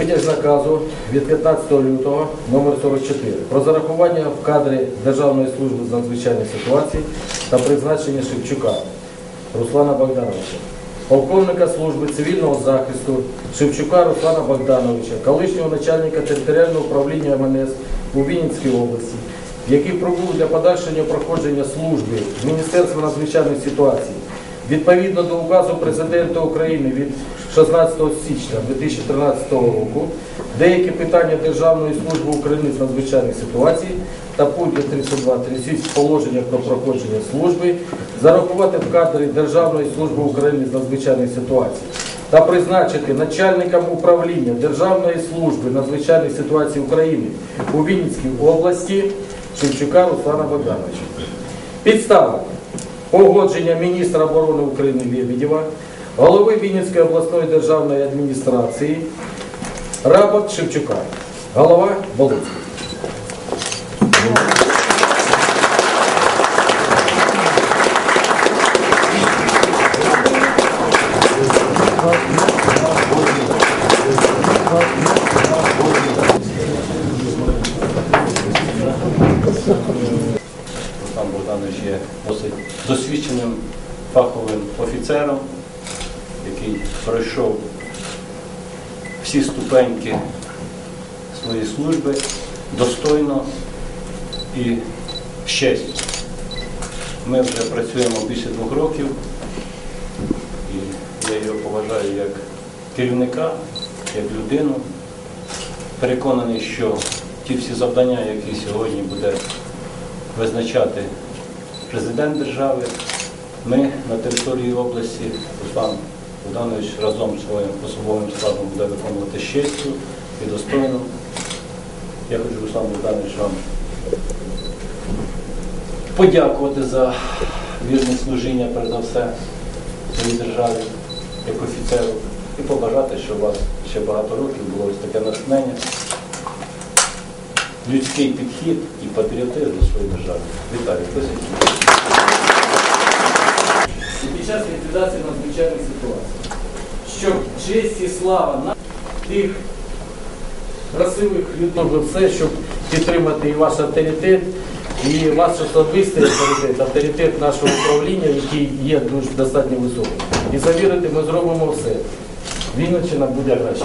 Витяг наказу від 15 лютого номер 44 про зарахування в кадри Державної служби з надзвичайних ситуацій та призначення Шевчука Руслана Богдановича, полковника служби цивільного захисту Шевчука Руслана Богдановича, колишнього начальника територіального управління МНС у Вінницькій області, який пробув для подальшого проходження служби Міністерства надзвичайних ситуацій. Відповідно до указу Президента України від 16 січня 2013 року деякі питання Державної служби України з надзвичайних ситуацій та пунктів 32 36 положення про проходження служби зарахувати в кадри Державної служби України з надзвичайних ситуацій та призначити начальником управління Державної служби надзвичайних ситуацій України у Вінницькій області Шевчука Руслана Богдановича. Підстава погодження міністра оборони України Лебедєва, голови Вінницької обласної державної адміністрації, рапорт Шевчука, голова. Руслан Богданович є досить досвідченим фаховим офіцером, який пройшов всі ступеньки своєї служби достойно і з. Ми вже працюємо більше двох років, і я його поважаю як керівника, як людину. Переконаний, що ті всі завдання, які сьогодні буде визначати президент держави. Ми на території області, Руслан Богданович разом з своїм особовим складом буде виконувати з і достойно. Я хочу, Руслан Богданович, вам подякувати за вірне служіння, перш все, своїй державі, як офіцеру, і побажати, щоб у вас ще багато років було ось таке натхнення людський підхід і патріотизм до своєї держави. Вітаю, присутні. Час ліквідації надзвичайних ситуацій, щоб честь і слава на тих красивих людей, все, щоб підтримати і ваш авторитет, і ваш особистий авторитет, авторитет нашого управління, який є дуже достатньо високим. І завірити, ми зробимо все. Вінниччина буде краще.